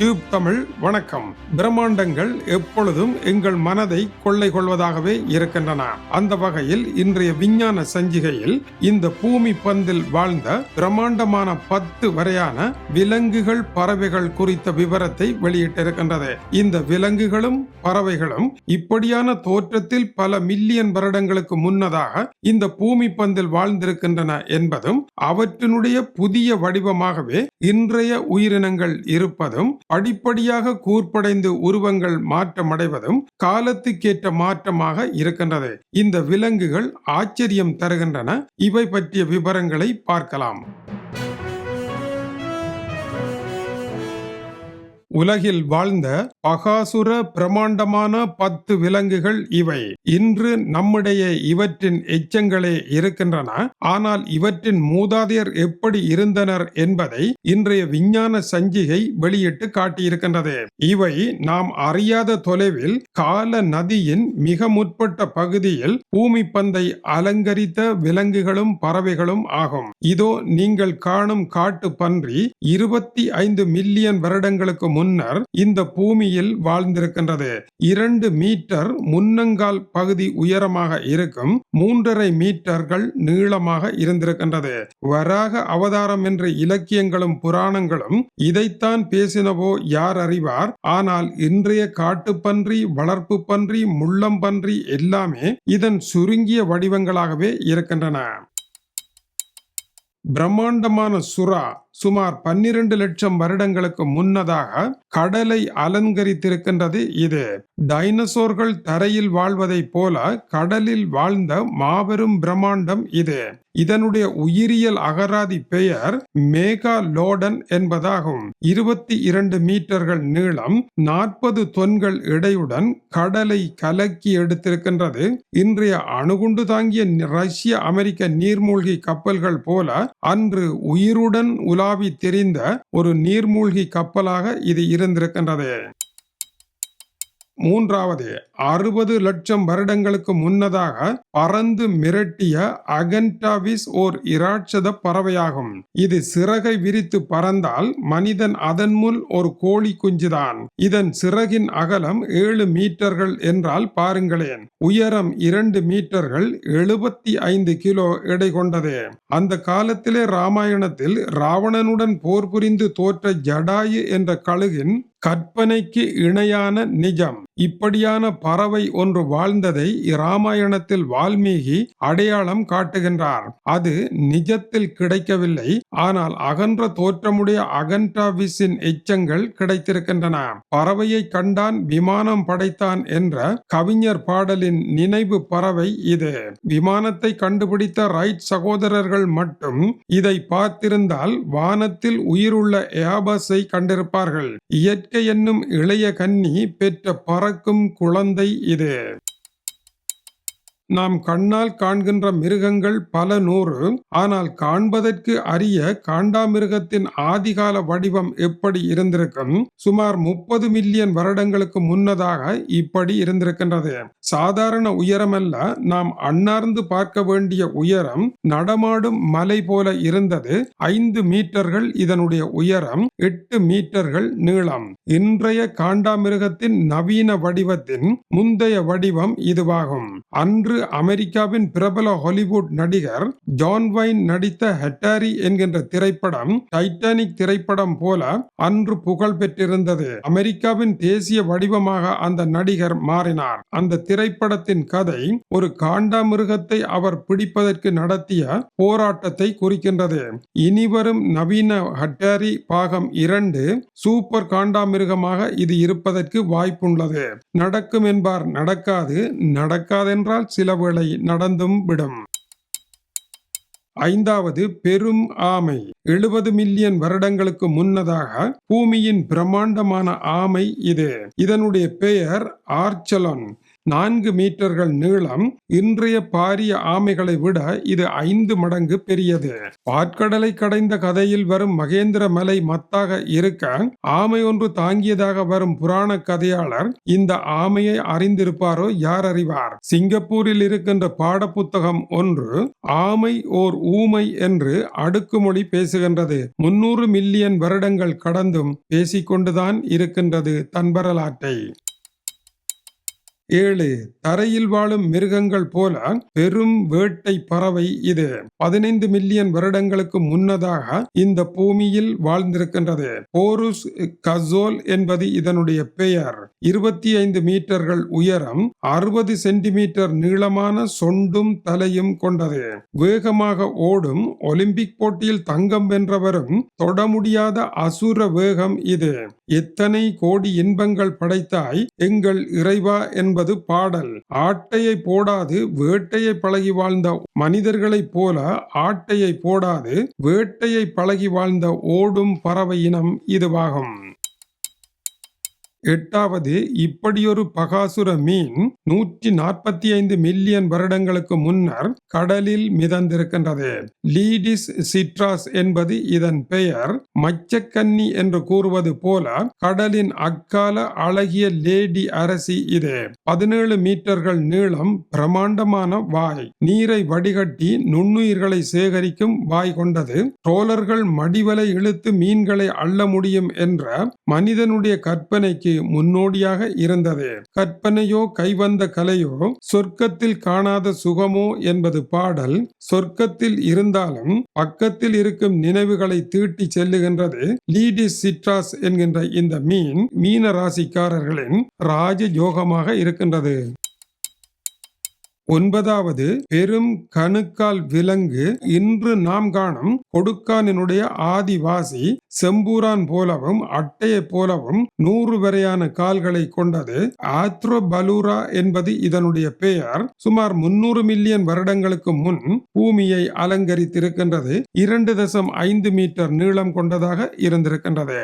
Tube Tamil வணக்கம். பிரம்மாண்டங்கள் எப்பொழுதும் எங்கள் மனதை கொள்ளை கொள்வதாகவே இருக்கின்றன. அந்த வகையில் இன்றைய விஞ்ஞான சஞ்சிகையில் இந்த பூமி பந்தில் வாழ்ந்த பிரம்மாண்டமான பத்து வரையான விலங்குகள் பறவைகள் குறித்த விவரத்தை வெளியிட்டிருக்கின்றது. இந்த விலங்குகளும் பறவைகளும் இப்படியான தோற்றத்தில் பல மில்லியன் வருடங்களுக்கு முன்னதாக இந்த பூமி பந்தில் வாழ்ந்திருக்கின்றன என்பதும் அவற்றினுடைய புதிய வடிவமாகவே இன்றைய உயிரினங்கள் இருப்பதும் அடிப்படியாக கூர்ப்படைந்து உருவங்கள் மாற்றமடைவதும் காலத்துக்கேற்ற மாற்றமாக இருக்கின்றது இந்த விலங்குகள் ஆச்சரியம் தருகின்றன. இவை பற்றிய விவரங்களை பார்க்கலாம். உலகில் வாழ்ந்த பகாசுர பிரமாண்டமான பத்து விலங்குகள் இவை. இன்று நம்முடைய இவற்றின் எச்சங்களே இருக்கின்றன. ஆனால் இவற்றின் மூதாதையர் எப்படி இருந்தனர் என்பதை இன்றைய விஞ்ஞான சஞ்சிகை வெளியிட்டு காட்டியிருக்கின்றது. இவை நாம் அறியாத தொலைவில் கால நதியின் மிக முற்பட்ட பகுதியில் பூமி பந்தை அலங்கரித்த விலங்குகளும் பறவைகளும் ஆகும். இதோ நீங்கள் காணும் காட்டு பன்றி இருபத்தி ஐந்து மில்லியன் வருடங்களுக்கு முன்னர் இந்த பூமியில் வாழ்ந்திருக்கின்றது. இரண்டு மீட்டர் முன்னங்கால் பகுதி உயரமாக இருக்கும் மூன்றரை மீட்டர்கள் நீளமாக இருந்திருக்கின்றது. வராக அவதாரம் என்ற இலக்கியங்களும் புராணங்களும் இதைத்தான் பேசினவோ யார் அறிவார்? ஆனால் இன்றைய காட்டுப்பன்றி வளர்ப்பு பன்றி முள்ளம்பன்றி எல்லாமே இதன் சுருங்கிய வடிவங்களாகவே இருக்கின்றன. பிரம்மாண்டமான சுறா சுமார் பன்னிரண்டு லட்சம் வருடங்களுக்கு முன்னதாக கடலை அலங்கரித்திருக்கின்றது இது. டைனசோர்கள் தரையில் வாழ்வதைப் போல கடலில் வாழ்ந்த மாபெரும் பிரம்மாண்டம் இது. இதனுடைய உயிரியல் அகராதி பெயர் மேகா லோடன் என்பதாகும். இருபத்தி இரண்டு மீட்டர்கள் நீளம் நாற்பது தொன்கள் இடையுடன் கடலை கலக்கி எடுத்திருக்கின்றது. இன்றைய அணுகுண்டு தாங்கிய ரஷ்ய அமெரிக்க நீர்மூழ்கி கப்பல்கள் போல அன்று உயிருடன் உலாவி தெரிந்த ஒரு நீர்மூழ்கி கப்பலாக இது இருந்திருக்கின்றது. மூன்றாவது அறுபது லட்சம் வருடங்களுக்கு முன்னதாக பறந்து மிரட்டிய அகன்டாவிஸ் ஓர் இராட்சத பறவையாகும். இது சிறகை விரித்து பறந்தால் மனிதன் அதன் முன் ஒரு கோழி குஞ்சுதான். இதன் சிறகின் அகலம் ஏழு மீட்டர்கள் என்றால் பாருங்களேன். உயரம் இரண்டு மீட்டர்கள் எழுபத்தி ஐந்து கிலோ எடை கொண்டது. அந்த காலத்திலே ராமாயணத்தில் ராவணனுடன் போர் புரிந்து தோற்ற ஜடாயு என்ற கழுகின் கற்பனைக்கு இணையான நிஜம். இப்படியான பறவை ஒன்று வாழ்ந்ததை இராமாயணத்தில் வால்மீகி அடையாளம் காட்டுகின்றார். அது நிஜத்தில் கிடைக்கவில்லை. ஆனால் அகன்ற தோற்றமுடைய அகன்டாவிஸின் எச்சங்கள் கிடைத்திருக்கின்றன. பறவையை கண்டான் விமானம் படைத்தான் என்ற கவிஞர் பாடலின் நினைவு பறவை இது. விமானத்தை கண்டுபிடித்த ரைட் சகோதரர்கள் மட்டும் இதை பார்த்திருந்தால் வானத்தில் உயிருள்ள ஏபஸை கண்டிருப்பார்கள். இயற்கை என்னும் இளைய கன்னி பெற்ற பறக்கும் குழந்தை இது. நாம் கண்ணால் காண்கின்ற மிருகங்கள் பல நூறு. ஆனால் காண்பதற்கு அரிய காண்டாமிருகத்தின் ஆதிகால வடிவம் எப்படி இருந்திருக்கும்? சுமார் முப்பது மில்லியன் வருடங்களுக்கு முன்னதாக இப்படி இருந்திருக்கின்றது. சாதாரண உயரமல்ல நாம் அண்ணார்ந்து பார்க்க வேண்டிய உயரம் நடமாடும் மலை போல இருந்தது. ஐந்து மீட்டர்கள் இதனுடைய உயரம் எட்டு மீட்டர்கள் நீளம். இன்றைய காண்டாமிருகத்தின் நவீன வடிவத்தின் முந்தைய வடிவம் இதுவாகும். அன்று அமெரிக்காவின் பிரபல ஹாலிவுட் நடிகர் ஜான் வைன் நடித்த ஹெட்டாரி என்கின்ற திரைப்படம் டைட்டானிக் திரைப்படம் போல அன்று புகழ் பெற்றிருந்தது. அமெரிக்காவின் தேசிய வடிவமாக அந்த நடிகர் மாறினார். அந்த திரைப்படத்தின் கதை ஒரு காண்டாமிருகத்தை அவர் பிடிப்பதற்கு நடத்திய போராட்டத்தை குறிக்கின்றது. இனிவரும் நவீன ஹட்டாரி பாகம் இரண்டு சூப்பர் காண்டாமிருகமாக இது இருப்பதற்கு வாய்ப்புள்ளது. நடக்கும் என்பார் நடக்காது நடக்காதென்றால் சில வேளை நடந்தும் விடும். ஐந்தாவது பெரும் ஆமை. எழுபது மில்லியன் வருடங்களுக்கு முன்னதாக பூமியின் பிரம்மாண்டமான ஆமை இது. இதனுடைய பெயர் ஆர்ச்சலன். நான்கு மீட்டர்கள் நீளம் இன்றைய பாரிய ஆமைகளை விட இது ஐந்து மடங்கு பெரியது. பாற்கடலை கடைந்த கதையில் வரும் மகேந்திர மலை மத்தாக இருக்க ஆமை ஒன்று தாங்கியதாக வரும் புராண கதையாளர் இந்த ஆமையை அறிந்திருப்பாரோ யார் அறிவார்? சிங்கப்பூரில் இருக்கின்ற பாடப்புத்தகம் ஒன்று ஆமை ஓர் ஊமை என்று அடுக்குமொழி பேசுகின்றது. முன்னூறு மில்லியன் வருடங்கள் கடந்தும் பேசிக்கொண்டுதான் இருக்கின்றது தன் வரலாற்றை. ஏழு தரையில் வாழும் மிருகங்கள் போல பெரும் வேட்டை பறவை இது. பதினைந்து மில்லியன் வருடங்களுக்கு முன்னதாக இந்த பூமியில் வாழ்ந்திருக்கின்றது. போருஸ் கசோல் என்பது இதனுடைய பெயர். இருபத்தி ஐந்து மீட்டர்கள் உயரம் அறுபது சென்டிமீட்டர் நீளமான சொண்டும் தலையும் கொண்டது. வேகமாக ஓடும் ஒலிம்பிக் போட்டியில் தங்கம் வென்றவரும் தொட முடியாத அசுர வேகம் இது. எத்தனை கோடி இன்பங்கள் படைத்தாய் எங்கள் இறைவா என்பது பாடல். ஆட்டையை போடாது வேட்டையை பழகி வாழ்ந்த மனிதர்களைப் போல ஆட்டையை போடாது வேட்டையை பழகி வாழ்ந்த ஓடும் பறவை இனம் இதுவாகும். எட்டாவது இப்படியொரு பகாசுர மீன் நூற்றி நாற்பத்தி ஐந்து மில்லியன் வருடங்களுக்கு முன்னர் கடலில் மிதந்திருக்கின்றது. லீடிஸ் சிட்ராஸ் என்பது இதன் பெயர். மச்சக்கன்னி என்று கூறுவது போல கடலின் அக்கால அழகிய லேடி அரசி இது. பதினேழு மீட்டர்கள் நீளம் பிரமாண்டமான வாய். நீரை வடிகட்டி நுண்ணுயிர்களை சேகரிக்கும் வாய் கொண்டது. ட்ரோலர்கள் மடிவலை இழுத்து மீன்களை அள்ள முடியும் என்ற மனிதனுடைய கற்பனைக்கு முன்னோடியாக இருந்தது. கற்பனையோ கைவந்த கலையோ சொர்க்கத்தில் காணாத சுகமோ என்பது பாடல். சொர்க்கத்தில் இருந்தாலும் பக்கத்தில் இருக்கும் நினைவுகளை தீட்டி செல்லுகின்றது. லீடிஸ் சிட்ராஸ் என்கின்ற இந்த மீன் மீன ராசிக்காரர்களின் ராஜ யோகமாக இருக்கின்றது. ஒன்பதாவது பெரும் கணுக்கால் விலங்கு இன்று நாம் காணும் கொடுக்கானினுடைய ஆதிவாசி செம்பூரான் போலவும் அட்டையை போலவும் நூறு வரையான கால்களை கொண்டது. ஆத்ரோபலூரா என்பது இதனுடைய பெயர். சுமார் முன்னூறு மில்லியன் வருடங்களுக்கு முன் பூமியை அலங்கரித்திருக்கின்றது. இரண்டு தசம் ஐந்து மீட்டர் நீளம் கொண்டதாக இருந்திருக்கின்றது.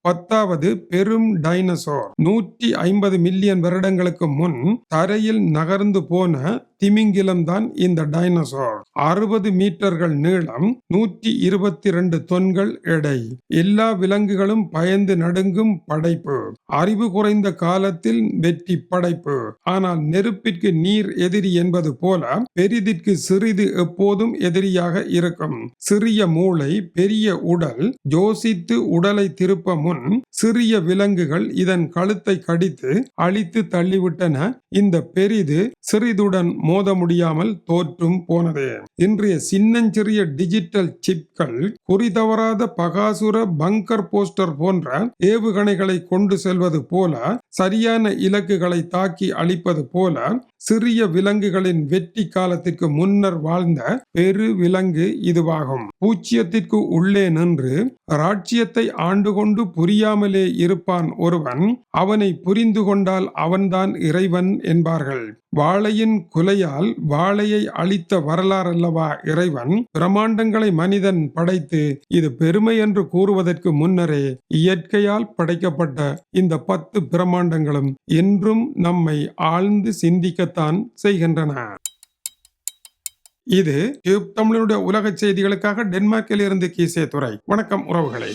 பத்தாவது பெரும் டைனசோர். நூற்றி ஐம்பது மில்லியன் வருடங்களுக்கு முன் தரையில் நகர்ந்து போன திமிங்கிலம் தான் இந்த டைனோசோர் அறுபது மீட்டர்கள் நீளம் நூற்றி இருபத்தி ரெண்டு தொன்கள் எடை. எல்லா விலங்குகளும் பயந்து நடுங்கும் படைப்பு. அறிவு குறைந்த காலத்தில் வெற்றி படைப்பு. ஆனால் நெருப்பிற்கு நீர் எதிரி என்பது போல பெரிதிற்கு சிறிது எப்போதும் எதிரியாக இருக்கும். சிறிய மூளை பெரிய உடல் யோசித்து உடலை திருப்ப முன் சிறிய விலங்குகள் இதன் கழுத்தை கடித்து அழித்து தள்ளிவிட்டன. இந்த பெரிது சிறிதுடன் மோத முடியாமல் தோற்றும் போனது. இன்றைய சின்னஞ்சிறிய டிஜிட்டல் சிப்கள் குறிதவறாத பகாசுர பங்கர் போஸ்டர் போன்ற ஏவுகணைகளை கொண்டு செல்வது போல சரியான இலக்குகளை தாக்கி அழிப்பது போல சிறிய விலங்குகளின் வெற்றி காலத்திற்கு முன்னர் வாழ்ந்த பெரு விலங்கு இதுவாகும். பூச்சியத்திற்கு உள்ளே நின்று ராட்சியத்தை ஆண்டு கொண்டு புரியாமலே இருப்பான் ஒருவன் அவனை புரிந்து கொண்டால் அவன்தான் இறைவன் என்பார்கள். வாழையின் குலையால் வாழையை அழித்த வரலாறல்லவா இறைவன் பிரமாண்டங்களை மனிதன் படைத்து இது பெருமை என்று கூறுவதற்கு முன்னரே இயற்கையால் படைக்கப்பட்ட இந்த பத்து பிரம்மாண்டங்களும் என்றும் நம்மை ஆழ்ந்து சிந்திக்கத்தான் செய்கின்றன. இது தமிழனுடைய உலக செய்திகளுக்காக டென்மார்க்கில் இருந்து கீசே துறை வணக்கம் உறவுகளை.